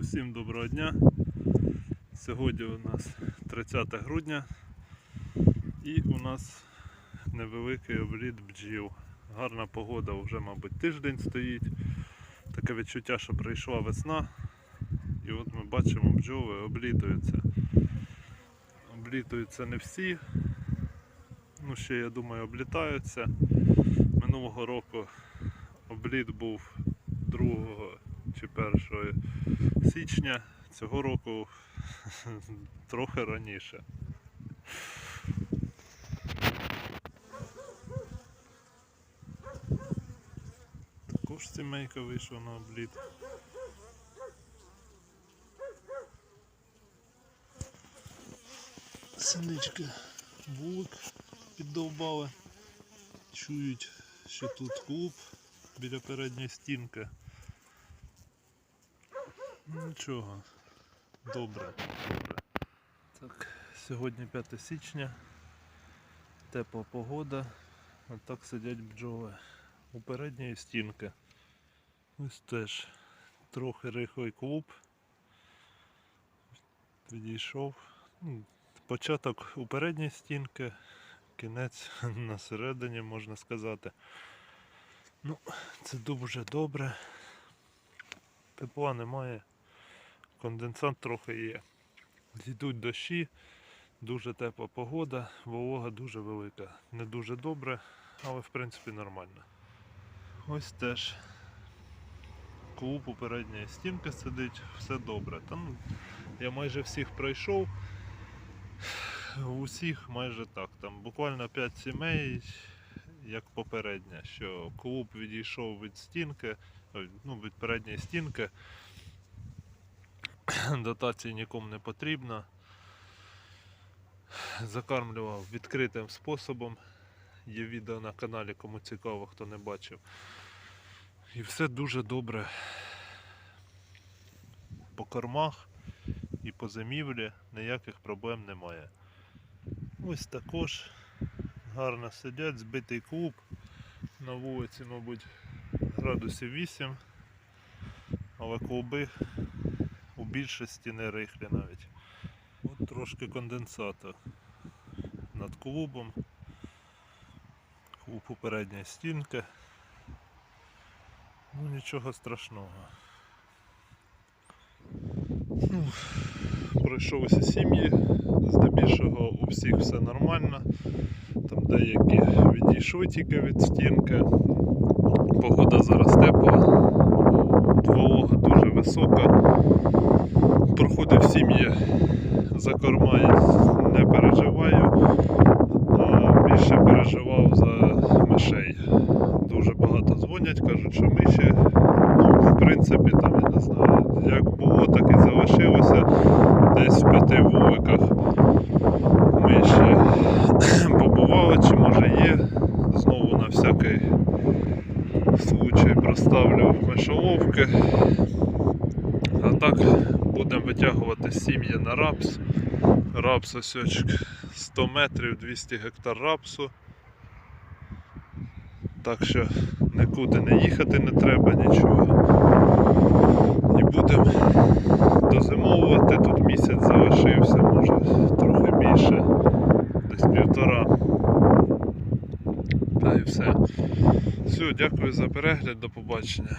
Усім доброго дня. Сьогодні у нас 30 грудня і у нас невеликий обліт бджіл. Гарна погода вже, мабуть, тиждень стоїть. Таке відчуття, що прийшла весна. І от ми бачимо, бджоли облітуються. Облітуються не всі. Ну, ще, я думаю, облітаються. Минулого року обліт був 2 чи 1 січня, цього року трохи раніше. Також сімейка вийшла на обліт. Синички вулик піддовбали. Чують, що тут клуб біля передньої стінки. Ну, Нічого. Добре. Так, сьогодні 5 січня. Тепла погода. Отак сидять бджоли у передньої стінки. Ось теж трохи рихлий клуб. Відійшов. Ну, Початок у передній стінки, кінець на середині, можна сказати. Ну, це дуже добре. Тепла немає. Конденсат трохи є. Йдуть дощі, дуже тепла погода, волога дуже велика. Не дуже добре, але в принципі нормально. Ось теж клуб у передньої стінки сидить, все добре. Там я майже всіх пройшов. Усіх майже так. Там буквально 5 сімей, як попередня, що клуб відійшов від стінки, ну, від передньої стінки. Дотації нікому не потрібно. Закармлював відкритим способом. Є відео на каналі, кому цікаво, хто не бачив. І все дуже добре по кормах і по зимівлі ніяких проблем немає. Ось також гарно сидять, збитий клуб. На вулиці, мабуть, градусів 8, але клуби у більшості не рихлі навіть. От трошки конденсату над клубом. Клуб у передньої стінки. Ну нічого страшного. Ну, пройшов усі сім'ї, здебільшого у всіх все нормально. Там деякі відійшли тільки від стінки. Погода зараз тепла, волога дуже висока. Проходив сім'ї за корма не переживаю, а більше переживав за мишей. Дуже багато дзвонять, кажуть, що миші, ну, в принципі, там я не знаю, як було, так і залишилося. Десь в п'яти вуликах миші побували, чи може є. Знову на всякий случай проставлю мишоловки. А так будемо витягувати сім'ї на рапс. Рапс осьочок 100 метрів, 200 гектар рапсу. Так що нікуди не їхати не треба нічого. І будемо дозимовувати. Тут місяць залишився, може трохи більше, десь півтора. Та і все. Все, дякую за перегляд, до побачення.